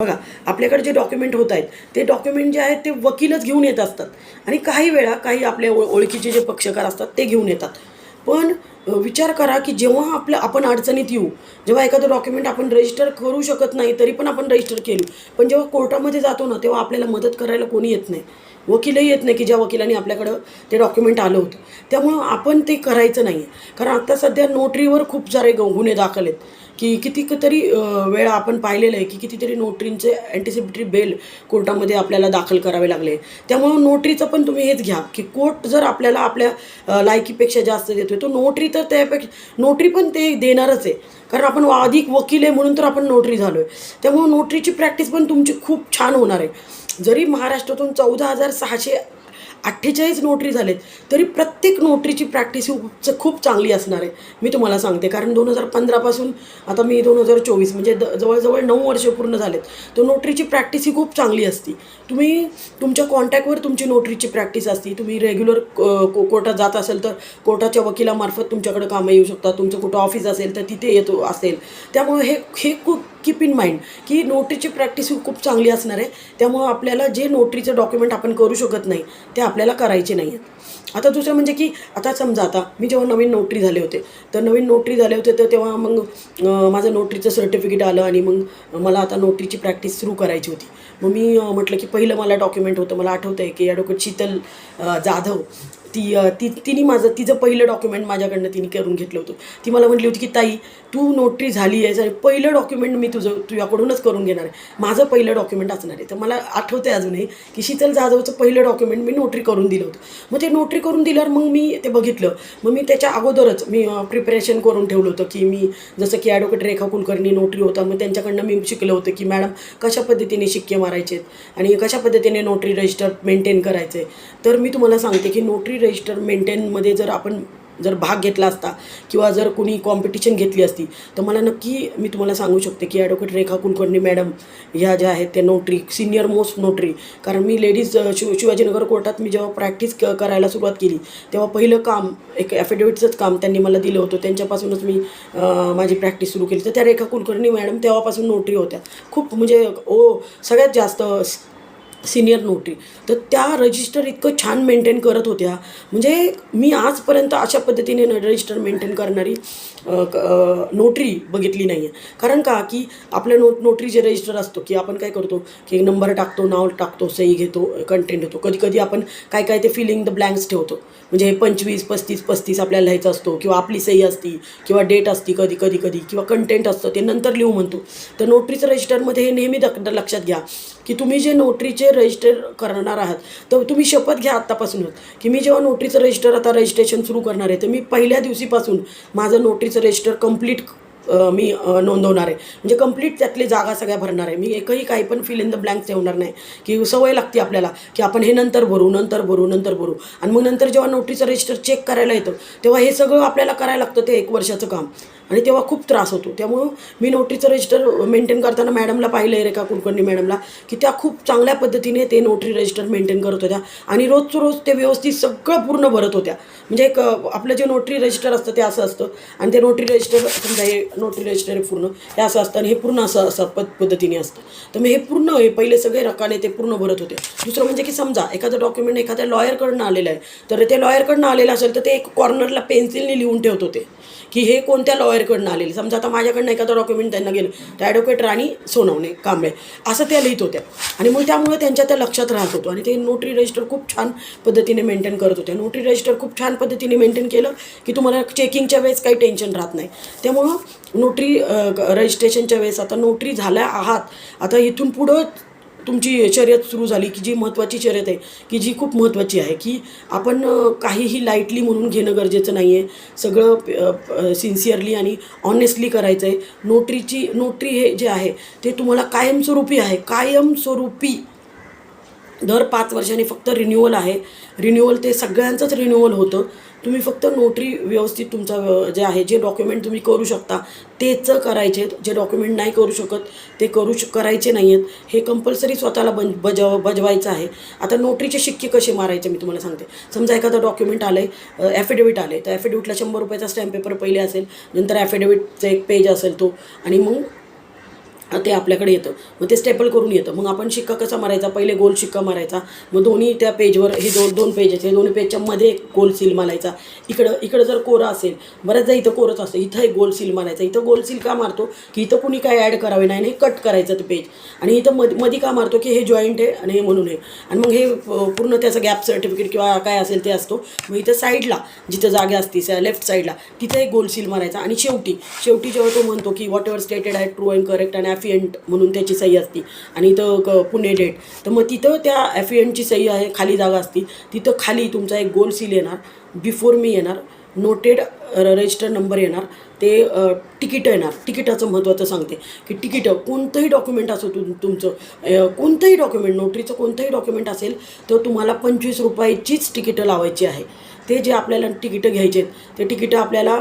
बघा आपल्याकडे जे डॉक्युमेंट होत आहेत ते डॉक्युमेंट जे आहेत ते वकीलच घेऊन येत असतात. आणि काही वेळा काही आपल्या ओळखीचे जे पक्षकार असतात ते घेऊन येतात. पण विचार करा की जेव्हा आपलं आपण अडचणीत येऊ जेव्हा एखादं डॉक्युमेंट आपण रजिस्टर करू शकत नाही तरी पण आपण रजिस्टर केलं. पण जेव्हा कोर्टामध्ये जातो ना तेव्हा आपल्याला मदत करायला कोणी येत नाही. वकीलही येत नाही की ज्या वकिलांनी आपल्याकडं ते डॉक्युमेंट आलं होतं. त्यामुळं आपण ते करायचं नाही आहे कारण आता सध्या नोटरीवर खूप सारे गुन्हे दाखल आहेत. की किती तरी वेळा आपण पाहिलेलं आहे की कितीतरी नोटरींचे अँटिसिपेटरी बेल कोर्टामध्ये आपल्याला दाखल करावे लागले. त्यामुळं नोटरीचं पण तुम्ही हेच घ्या की कोर्ट जर आपल्याला आपल्या लायकीपेक्षा जास्त देतोय तो नोटरी तर त्यापेक्षा नोटरी पण ते देणारच आहे. कारण आपण वा- अधिक वकील आहे म्हणून तर आपण नोटरी झालो आहे त्यामुळं नोटरीची प्रॅक्टिस पण तुमची खूप छान होणार आहे. जरी महाराष्ट्रातून चौदा हजार सहाशे अठ्ठेचाळीस नोटरी झालेत. तरी प्रत्येक नोटरीची प्रॅक्टिस ही खूप खूप चांगली असणार आहे. मी तुम्हाला सांगते कारण दोन हजार पंधरापासून आता मी दोन हजार चोवीस म्हणजे द जवळजवळ नऊ वर्ष पूर्ण झालेत. तर नोटरीची प्रॅक्टिस ही खूप चांगली असती. तुम्ही तुमच्या कॉन्टॅक्टवर तुमची नोटरीची प्रॅक्टिस असती. तुम्ही रेग्युलर को कोर्टात जात असेल तर कोर्टाच्या वकिलामार्फत तुमच्याकडे कामं येऊ शकतात. तुमचं कुठं ऑफिस असेल तर तिथे येतो असेल. त्यामुळे हे हे खूप कीप इन माइंड की नोटरीची प्रॅक्टिस ही खूप चांगली असणार आहे. त्यामुळं आपल्याला जे नोटरीचं डॉक्युमेंट आपण करू शकत नाही ते आपल्याला करायचे नाही आहेत आता दुसरं म्हणजे की आता समजा आता मी जेव्हा नवीन नोटरी झाले होते तर नवीन नोटरी झाले होते तर तेव्हा मग माझं नोटरीचं सर्टिफिकेट आलं आणि मग मला आता नोटरीची प्रॅक्टिस सुरू करायची होती. मग मी म्हटलं की पहिलं मला डॉक्युमेंट होतं मला आठवतं आहे की ॲडव्होकेट शीतल जाधव ती ती तिने माझं तिचं पहिलं डॉक्युमेंट माझ्याकडनं तिने करून घेतलं होतं. ती मला म्हटली होती की ताई तू नोटरी झाली आहेस आणि पहिलं डॉक्युमेंट मी तुझं तुझ्याकडूनच करून घेणार आहे. माझं पहिलं डॉक्युमेंट असणार आहे. तर मला आठवतं आहे अजूनही की शीतल जाधवचं पहिलं डॉक्युमेंट मी नोटरी करून दिलं होतं. मग ते नोटरी करून दिल्यावर मग मी ते बघितलं. मग मी त्याच्या अगोदरच मी प्रिपरेशन करून ठेवलं होतं की मी जसं की ॲडव्होकेट रेखा कुलकर्णी नोटरी होता मग त्यांच्याकडनं मी शिकलं होतं की मॅडम कशा पद्धतीने शिक्के मारायचे आणि कशा पद्धतीने नोटरी रजिस्टर मेंटेन करायचे. तर मी तुम्हाला सांगते की नोटरी रजिस्टर मेंटेनमध्ये जर आपण जर भाग घेतला असता किंवा जर कुणी कॉम्पिटिशन घेतली असती तर मला नक्की मी तुम्हाला सांगू शकते की ॲडव्होकेट रेखा कुलकर्णी मॅडम ह्या ज्या आहेत त्या नोटरी सिनियर मोस्ट नोटरी कारण मी लेडीज शिव शिवाजीनगर कोर्टात मी जेव्हा प्रॅक्टिस क करायला सुरुवात केली तेव्हा पहिलं काम एक ॲफिडेविटचंच काम त्यांनी मला दिलं होतं. त्यांच्यापासूनच मी माझी प्रॅक्टिस सुरू केली. तर त्या रेखा कुलकर्णी मॅडम तेव्हापासून नोटरी होत्या. खूप म्हणजे ओ सगळ्यात जास्त सिनियर नोटरी. तर त्या रजिस्टर इतकं छान मेंटेन करत होत्या. म्हणजे मी आजपर्यंत अशा पद्धतीने रजिस्टर मेंटेन करणारी नोटरी बघितली नाही आहे कारण का? की आपल्या नो नोटरी जे रजिस्टर असतो की आपण काय करतो की नंबर टाकतो नाव टाकतो सही घेतो कंटेंट होतो कधी कधी आपण काय काय ते फिलिंग द ब्लँक्स ठेवतो. म्हणजे पंचवीस पस्तीस पस्तीस आपल्याला लिहायचं असतो किंवा आपली सही असती किंवा डेट असती कधी कधी कधी किंवा कंटेंट असतं ते नंतर लिहू म्हणतो. तर नोटरीचं रजिस्टरमध्ये हे नेहमी दक लक्षात घ्या. की तुम्ही जे नोटरीचे रजिस्टर करणार आहात तर तुम्ही शपथ घ्या आत्तापासूनच की मी जेव्हा नोटरीचं रजिस्टर आता रजिस्ट्रेशन सुरू करणार आहे तर मी पहिल्या दिवशीपासून माझं नोटरीचं रजिस्टर कंप्लीट मी नोंदवणार आहे. म्हणजे कंप्लीट त्यातली जागा सगळ्या भरणार आहे. मी एकही काही पण फिल इन द ब्लँक्स ठेवणार नाही. की सवय लागते आपल्याला की आपण हे नंतर भरू नंतर भरू नंतर भरू. आणि मग नंतर जेव्हा नोटरीचं रजिस्टर चेक करायला येतं तेव्हा हे सगळं आपल्याला करायला लागतं ते एक वर्षाचं काम. आणि तेव्हा खूप त्रास होतो. त्यामुळं मी नोटरीचं रजिस्टर मेंटेन करताना मॅडमला पाहिलं आहे रेखा कुलकर्णी मॅडमला की त्या खूप चांगल्या पद्धतीने ते नोटरी रजिस्टर मेंटेन करत होत्या. आणि रोजचं रोज ते व्यवस्थित सगळं पूर्ण भरत होत्या. म्हणजे एक आपलं जे नोटरी रजिस्टर असतं ते असं असतं. आणि ते नोटरी रजिस्टर समजा हे नोटरी रजिस्टर पूर्ण हे असं असतं आणि हे पूर्ण असं असं पद पद्धतीने असतं. तर मग हे पूर्ण हे पहिले सगळे रकाने ते पूर्ण भरत होते. दुसरं म्हणजे की समजा एखादं डॉक्युमेंट एखाद्या लॉयरकडनं आलेलं आहे तर ते लॉयरकडनं आलेलं असेल तर ते एक कॉर्नरला पेन्सिलने लिहून ठेवत होते. की हे कोणत्या लॉयरकडनं आलेले? समजा आता माझ्याकडनं एखादं डॉक्युमेंट त्यांना गेलं तर ॲडव्होकेट राणी सोनवणे कांबळे असं त्या लिहित होत्या. आणि मग त्यामुळे त्यांच्या त्या लक्षात राहत होतो. आणि ते नोटरी रजिस्टर खूप छान पद्धतीने मेंटेन करत होते. नोटरी रजिस्टर खूप छान पद्धतीने मेंटेन केलं की तुम्हाला चेकिंगच्या वेळेस काही टेन्शन राहत नाही. त्यामुळं नोटरी रजिस्ट्रेशनच्या वेळेस आता नोटरी झाल्या आहात. आता इथून पुढं तुमची शर्यत सुरू झाली की जी महत्त्वाची शर्यत आहे की जी खूप महत्त्वाची आहे की आपण काहीही लाईटली म्हणून घेणं गरजेचं नाही आहे सगळं सिन्सिअरली आणि ऑनेस्टली करायचं आहे नोटरीची नोटरी हे जे आहे ते तुम्हाला कायमस्वरूपी आहे. कायमस्वरूपी दर पाच वर्षांनी फक्त रिन्युअल आहे. रिन्युअल ते सगळ्यांचंच रिन्युअल होतं. तुम्ही फक्त नोटरी व्यवस्थित तुमचा जे आहे जे डॉक्युमेंट तुम्ही करू शकता तेच करायचे. जे डॉक्युमेंट नाही करू शकत ते करू श करायचे नाही आहेत हे कंपल्सरी स्वतःला बन बजाव बजवायचं आहे. आता नोटरीचे शिक्के कसे मारायचे मी तुम्हाला सांगते. समजा एखादं डॉक्युमेंट आलं आहे ॲफिडेविट आलं आहे तर ॲफिडेविटला शंभर रुपयाचा स्टॅम्प पेपर पहिले असेल नंतर ॲफिडेविटचं एक पेज असेल तो. आणि मग ते आपल्याकडे येतं. मग ते स्टेपल करून येतं. मग आपण शिक्का कसा मारायचा? पहिले गोल शिक्का मारायचा. मग दोन्ही त्या पेजवर हे दोन दोन पेज आहेत हे दोन्ही पेजच्या मध्ये एक गोल सील मारायचा. इकडं इकडं जर कोरं असेल बऱ्याचदा इथं कोरंच असतं. इथं एक गोल सील मारायचा. इथं गोल सील का मारतो? की इथं कुणी काय ॲड करावे नाही नाही कट करायचं ते पेज. आणि इथं मधमध्ये का मारतो? की हे जॉईंट आहे आणि हे म्हणून आहे. आणि मग हे पूर्ण त्याचं गॅप सर्टिफिकेट किंवा काय असेल ते असतो. मग इथं साईडला जिथं जागा असते लेफ्ट साईडला तिथं एक गोल सील मारायचा. आणि शेवटी शेवटी जेव्हा तो म्हणतो की वॉट एव्हर स्टेटेड आहे ट्रू अँड करेक्ट आणि ॲफियंट म्हणून त्याची सही असती. आणि इथं क पुणे डेट. तर मग तिथं त्या ॲफियंटची सही आहे खाली जागा असती. तिथं खाली तुमचा एक गोल सील येणार. बिफोर मी येणार नोटेड रजिस्टर नंबर येणार. ते तिकीटं येणार. तिकिटाचं महत्त्वाचं सांगते. की तिकीटं कोणतंही डॉक्युमेंट असो तुम तुमचं कोणतंही डॉक्युमेंट नोटरीचं कोणतंही डॉक्युमेंट असेल तर तुम्हाला पंचवीस रुपयाचीच तिकीटं लावायची आहे. ते जे आपल्याला तिकीटं घ्यायचे आहेत ते तिकीटं आपल्याला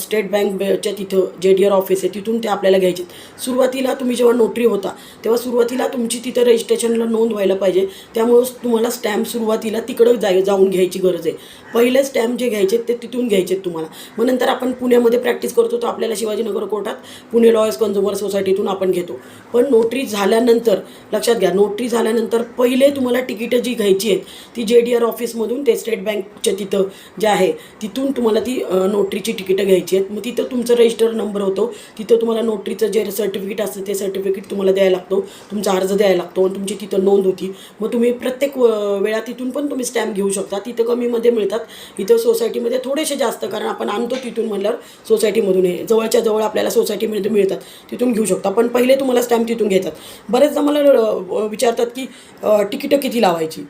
स्टेट बँकच्या तिथं जे डी आर ऑफिस आहे तिथून ते आपल्याला घ्यायचे आहेत. सुरुवातीला तुम्ही जेव्हा नोटरी होता तेव्हा सुरुवातीला तुमची तिथं रजिस्ट्रेशनला नोंद व्हायला पाहिजे. त्यामुळं तुम्हाला स्टॅम्प सुरुवातीला तिकडं जाय जाऊन घ्यायची गरज आहे. पहिले स्टॅम्प जे घ्यायचे ते तिथून घ्यायचे तुम्हाला. मग नंतर आपण पुण्यामध्ये प्रॅक्टिस करतो तर आपल्याला शिवाजीनगर कोर्टात पुणे लॉयर्स कन्झ्युमर सोसायटीतून आपण घेतो. पण नोटरी झाल्यानंतर लक्षात घ्या नोटरी झाल्यानंतर पहिले तुम्हाला तिकीटं जी घ्यायची आहेत ती जे डी आर ऑफिसमधून ते स्टेट बँक च्या तिथं जे आहे तिथून तुम्हाला ती नोटरीची तिकीटं घ्यायची आहेत. मग तिथं तुमचं रजिस्टर नंबर होतो. तिथं तुम्हाला नोटरीचं जे सर्टिफिकेट असतं ते सर्टिफिकेट तुम्हाला द्यायला लागतो. तुमचा अर्ज द्यायला लागतो आणि तुमची तिथं नोंद होती. मग तुम्ही प्रत्येक वेळा तिथून पण तुम्ही स्टॅम्प घेऊ शकता. तिथं कमीमध्ये मिळतात. इथं सोसायटीमध्ये थोडेसे जास्त कारण आपण आणतो तिथून म्हणल्यावर सोसायटीमधून हे. जवळच्या जवळ आपल्याला सोसायटीमध्ये मिळतात. तिथून घेऊ शकता. पण पहिले तुम्हाला स्टॅम्प तिथून घेतात. बरेचदा मला विचारतात की तिकिटं तिकीटं किती लावायची?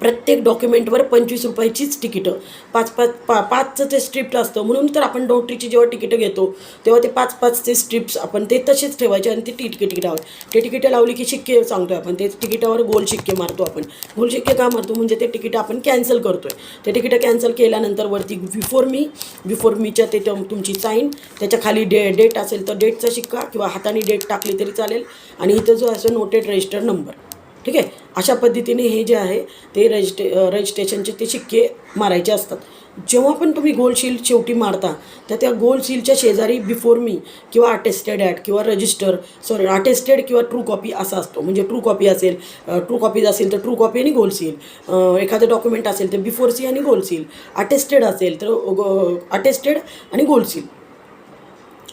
प्रत्येक डॉक्युमेंटवर पंचवीस रुपयाचीच तिकीटं. पाच पाच पा पाचचं ते स्ट्रिप्ट असतं. म्हणून तर आपण नोटरीची जेव्हा तिकीटं घेतो तेव्हा ते पाच पाचचे स्ट्रिप्स आपण ते तसेच ठेवायचे आणि ते तिकीट लावायचे. ते तिकीटं लावली की शिक्के सांगतो आपण. ते तिकिटावर गोल शिक्के मारतो आपण. गोल शिक्के का मारतो? म्हणजे ते तिकीट आपण कॅन्सल करतो आहे ते तिकीटं कॅन्सल केल्यानंतर वरती बिफोर मी बिफोर मीच्या ते तुमची साईन. त्याच्याखाली डे डेट असेल तर डेटचा शिक्का किंवा हाताने डेट टाकली तरी चालेल. आणि इथं जो असं नोटेड रजिस्टर नंबर. ठीक आहे? अशा पद्धतीने हे जे आहे ते रजिस्टे रजिस्ट्रेशनचे ते शिक्के मारायचे असतात. जेव्हा पण तुम्ही गोल शील शेवटी मारता तर त्या गोल सीलच्या शेजारी बिफोर मी किंवा अटेस्टेड ॲट किंवा रजिस्टर सॉरी अटेस्टेड किंवा ट्रू कॉपी असा असतो. म्हणजे ट्रू कॉपी असेल ट्रू कॉपीज असेल तर ट्रू कॉपी आणि गोल सील एखादं डॉक्युमेंट असेल तर बिफोर सी आणि गोल सील अटेस्टेड असेल तर अटेस्टेड आणि गोल सील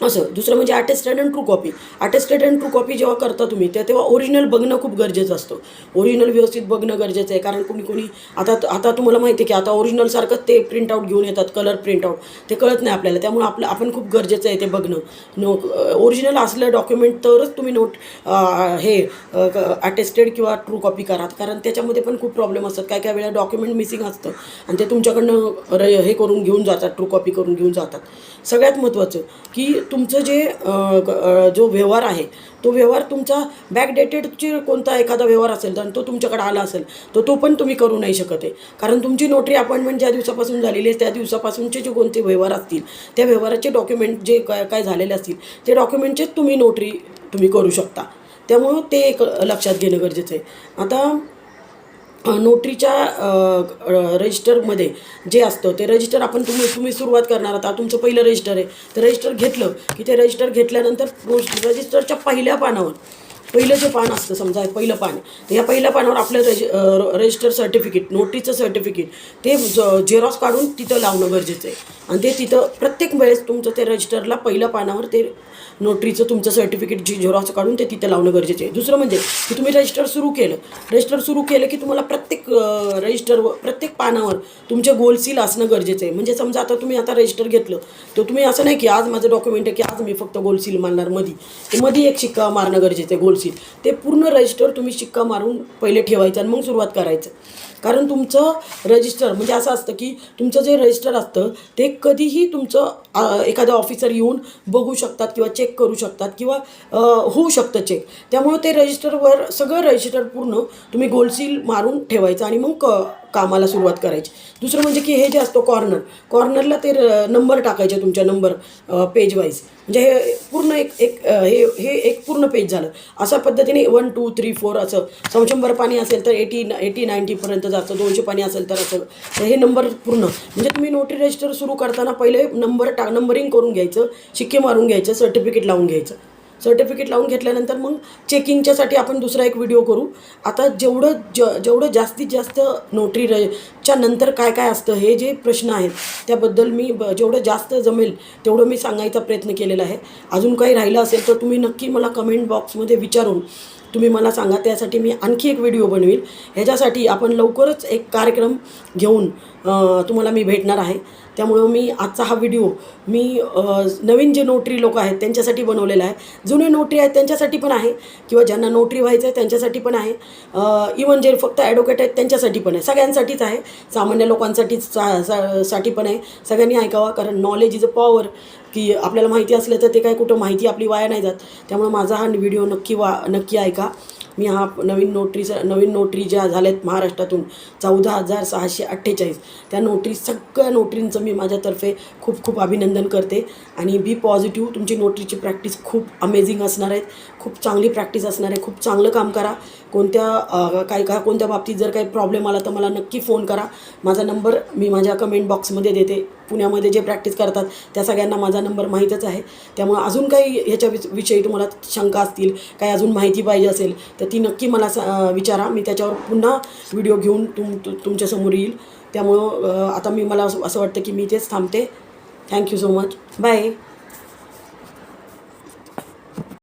असं. दुसरं म्हणजे attested and true copy attested and true copy जेव्हा करता तुम्ही त्या तेव्हा ओरिजिनल बघणं खूप गरजेचं असतं. ओरिजिनल व्यवस्थित बघणं गरजेचं आहे. कारण कोणी कोणी आता आता तुम्हाला माहिती आहे की आता ओरिजिनलसारखंच ते प्रिंटआउट घेऊन येतात कलर प्रिंटआउट ते कळत नाही आपल्याला. त्यामुळे आपलं आपण खूप गरजेचं आहे ते बघणं. नो ओरिजिनल असलं डॉक्युमेंट तरच तुम्ही नोट हे अटेस्टेड किंवा ट्रू कॉपी करा कारण त्याच्यामध्ये पण खूप प्रॉब्लेम असतात. काय काय वेळा डॉक्युमेंट मिसिंग असतं. आणि ते तुमच्याकडनं र हे करून घेऊन जातात ट्रू कॉपी करून घेऊन जातात. सगळ्यात महत्त्वाचं की तुमचं जे जो व्यवहार आहे तो व्यवहार तुमचा बॅकडेटेडचे कोणता एखादा व्यवहार असेल तर तो तुमच्याकडे आला असेल तर तो पण तुम्ही करू नाही शकत आहे. कारण तुमची नोटरी अपॉइंटमेंट ज्या दिवसापासून झालेली आहे त्या दिवसापासूनचे जे कोणते व्यवहार असतील त्या व्यवहाराचे डॉक्युमेंट जे काय काय झालेले असतील ते डॉक्युमेंटचेच तुम्ही नोटरी तुम्ही करू शकता. त्यामुळं ते एक लक्षात घेणं गरजेचं आहे. आता नोटरीच्या रजिस्टरमध्ये जे असतं ते रजिस्टर आपण तुम्ही तुम्ही सुरुवात करणार आता तुमचं पहिलं रजिस्टर आहे. ते रजिस्टर घेतलं की ते रजिस्टर घेतल्यानंतर रजिस्टरच्या पहिल्या पानावर पहिलं जे पान असतं समजा पहिलं पान या पहिल्या पानावर आपलं रजि रजिस्टर सर्टिफिकेट नोटरीचं सर्टिफिकेट ते झेरॉक्स काढून तिथं लावणं गरजेचं आहे. आणि ते तिथं प्रत्येक वेळेस तुमचं ते रजिस्टरला पहिल्या पानावर ते नोटरीचं तुमचं सर्टिफिकेट जी झेरॉक्स काढून ते तिथं लावणं गरजेचं आहे. दुसरं म्हणजे की तुम्ही रजिस्टर सुरू केलं. रजिस्टर सुरू केलं की तुम्हाला प्रत्येक रजिस्टर प्रत्येक पानावर तुमचे गोल सील असणं गरजेचं आहे. म्हणजे समजा आता तुम्ही आता रजिस्टर घेतलं तर तुम्ही असं नाही की आज माझं डॉक्युमेंट आहे की आज मी फक्त गोल सील मारणार मधी. ते मध्ये एक शिक्का मारणं गरजेचं आहे गोल सील ते पूर्ण रजिस्टर तुम्ही शिक्का मारून पहिले ठेवायचं आणि मग सुरुवात करायचं. कारण तुमचं रजिस्टर म्हणजे असं असतं की तुमचं जे रजिस्टर असतं ते कधीही तुमचं एखादा ऑफिसर येऊन बघू शकतात किंवा चेक चेक करू शकतात किंवा होऊ शकतं चेक त्यामुळे ते रजिस्टरवर सगळं रजिस्टर पूर्ण तुम्ही गोलसील मारून ठेवायचं आणि मग क कामाला सुरुवात करायची. दुसरं म्हणजे की हे जे असतो कॉर्नर कॉर्नरला ते नंबर टाकायचे तुमच्या नंबर पेज वाईज म्हणजे हे पूर्ण एक एक हे हे एक पूर्ण पेज झालं. अशा पद्धतीने वन टू थ्री फोर असं संशंभर पाणी असेल तर एटी एटी नाईन्टीपर्यंत जातं दोनशे पाणी असेल तर असं. तर हे नंबर पूर्ण. म्हणजे तुम्ही नोटरी रजिस्टर सुरू करताना पहिले नंबर टा नंबरिंग करून घ्यायचं शिक्के मारून घ्यायचं सर्टिफिकेट लावून घ्यायचं. सर्टिफिकेट लावून घेतल्यानंतर मग चेकिंगच्यासाठी आपण दुसरा एक व्हिडिओ करू. आता जेवढं ज जेवढं जास्तीत जास्त नोटरी र च्या नंतर काय काय असतं हे जे प्रश्न आहेत त्याबद्दल मी ब जेवढं जास्त जमेल तेवढं मी सांगायचा प्रयत्न केलेला आहे. अजून काही राहिलं असेल तर तुम्ही नक्की मला कमेंट बॉक्समध्ये विचारून तुम्ही मला सांगा. त्यासाठी मी आणखी एक व्हिडिओ बनवेल ह्याच्यासाठी आपण लवकरच एक कार्यक्रम घेऊन तुम्हाला मी भेटणार आहे. त्यामुळं मी आजचा हा व्हिडिओ मी नवीन जे नोटरी लोक आहेत त्यांच्यासाठी बनवलेला आहे. जुने नोटरी आहेत त्यांच्यासाठी पण आहे किंवा ज्यांना नोटरी व्हायचं आहे त्यांच्यासाठी पण आहे. इवन जे फक्त ॲडव्होकेट आहेत त्यांच्यासाठी पण आहे. सगळ्यांसाठीच आहे. सामान्य लोकांसाठीच सा, सा साठी पण आहे. सगळ्यांनी ऐकावा कारण नॉलेज इज अ पॉवर की आपल्याला माहिती असलं तर ते काय कुठं माहिती आपली वाया नाही जात. त्यामुळे माझा हा व्हिडिओ नक्की वा नक्की ऐका. मी हा नवीन नोटरीचा नवीन नोटरी ज्या झाल्या आहेत महाराष्ट्रातून चौदा हजार सहाशे अठ्ठेचाळीस. त्या नोटरी सगळ्या नोटरींचं मी माझ्यातर्फे खूप खूप अभिनंदन करते. आणि बी पॉझिटिव्ह तुमची नोटरीची प्रॅक्टिस खूप अमेझिंग असणार आहेत. खूप चांगली प्रॅक्टिस असणार आहे. खूप चांगलं काम करा. कोणत्या अ, काय का कोणत्या बाबतीत जर काही प्रॉब्लेम आला तर मला नक्की फोन करा. माझा नंबर मी माझ्या कमेंट बॉक्समध्ये देते. पुण्यामध्ये जे प्रॅक्टिस करतात त्या सगळ्यांना माझा नंबर माहीतच आहे. त्यामुळे अजून काही ह्याच्या विषयी तुम्हाला शंका असतील काही अजून माहिती पाहिजे असेल तर ती नक्की मला स विचारा. मी त्याच्यावर पुन्हा व्हिडिओ घेऊन तुम तुमच्यासमोर येईल. त्यामुळं आता मी मला असं असं वाटतं की मी तेच थांबते. Thank you so much bye